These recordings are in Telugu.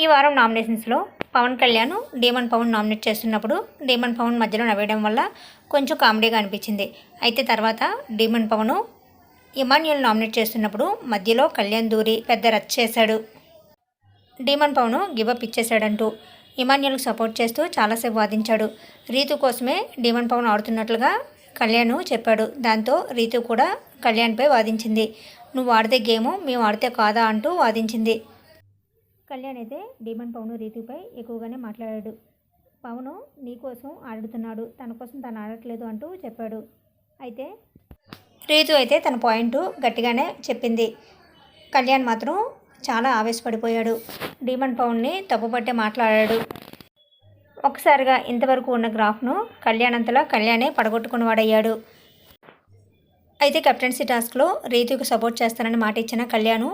ఈ వారం నామినేషన్స్లో పవన్ కళ్యాణ్ డీమన్ పవన్ నామినేట్ చేస్తున్నప్పుడు డీమన్ పవన్ మధ్యలో నవ్వేయడం వల్ల కొంచెం కామెడీగా అనిపించింది. అయితే తర్వాత డీమన్ పవన్ ఇమాన్యుల్ నామినేట్ చేస్తున్నప్పుడు మధ్యలో కళ్యాణ్ దూరి పెద్ద రచ్చ చేశాడు. డీమన్ పవన్ గివప్ ఇచ్చేశాడంటూ ఇమాన్యుల్కి సపోర్ట్ చేస్తూ చాలాసేపు వాదించాడు. రీతు కోసమే డీమన్ పవన్ ఆడుతున్నట్లుగా కళ్యాణ్ చెప్పాడు. దాంతో రీతు కూడా కళ్యాణ్పై వాదించింది. నువ్వు ఆడితే గేము మేము ఆడితే కాదా అంటూ వాదించింది. కళ్యాణ్ అయితే డీమన్ పవన్ రీతుపై ఎక్కువగానే మాట్లాడాడు. పవన్ నీకోసం ఆడుతున్నాడు. తన కోసం తను ఆడట్లేదు అంటూ చెప్పాడు. అయితే రీతు అయితే తన పాయింట్ గట్టిగానే చెప్పింది. కళ్యాణ్ మాత్రం చాలా ఆవేశపడిపోయాడు. డీమన్ పవన్ని తప్పుపట్టే మాట్లాడాడు. ఒకసారిగా ఇంతవరకు ఉన్న గ్రాఫ్ను కళ్యాణ్ అంతలా కళ్యాణే పడగొట్టుకుని వాడయ్యాడు అయితే కెప్టెన్సీ టాస్క్లో రీతుకి సపోర్ట్ చేస్తానని మాట ఇచ్చిన కళ్యాణ్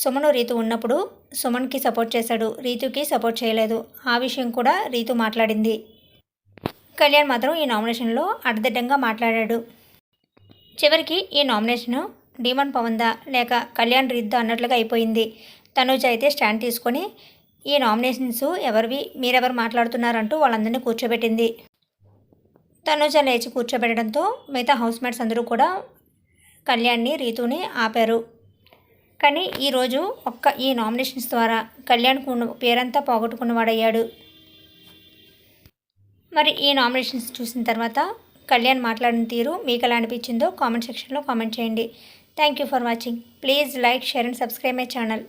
సుమను రీతు ఉన్నప్పుడు సుమన్కి సపోర్ట్ చేశాడు రీతుకి సపోర్ట్ చేయలేదు. ఆ విషయం కూడా రీతు మాట్లాడింది. కళ్యాణ్ మాత్రం ఈ నామినేషన్లో అడ్డదిడ్డంగా మాట్లాడాడు. చివరికి ఈ నామినేషన్ డీమన్ పవన్దా లేక కళ్యాణ్ రీద్దా అన్నట్లుగా అయిపోయింది. తనూజ అయితే స్టాండ్ తీసుకొని ఈ నామినేషన్స్ ఎవరివి మీరెవరు మాట్లాడుతున్నారంటూ వాళ్ళందరినీ కూర్చోబెట్టింది. తనూజ లేచి కూర్చోబెట్టడంతో మిగతా హౌస్మేట్స్ అందరూ కూడా కళ్యాణ్ని రీతుని ఆపారు. కానీ ఈరోజు ఒక్క ఈ నామినేషన్స్ ద్వారా కళ్యాణ్కు ఉన్న పేరంతా పోగొట్టుకున్నవాడయ్యాడు మరి ఈ నామినేషన్స్ చూసిన తర్వాత కళ్యాణ్ మాట్లాడిన తీరు మీకు ఎలా అనిపించిందో కామెంట్ సెక్షన్లో కామెంట్ చేయండి. Thank you for watching. Please like share and subscribe my channel.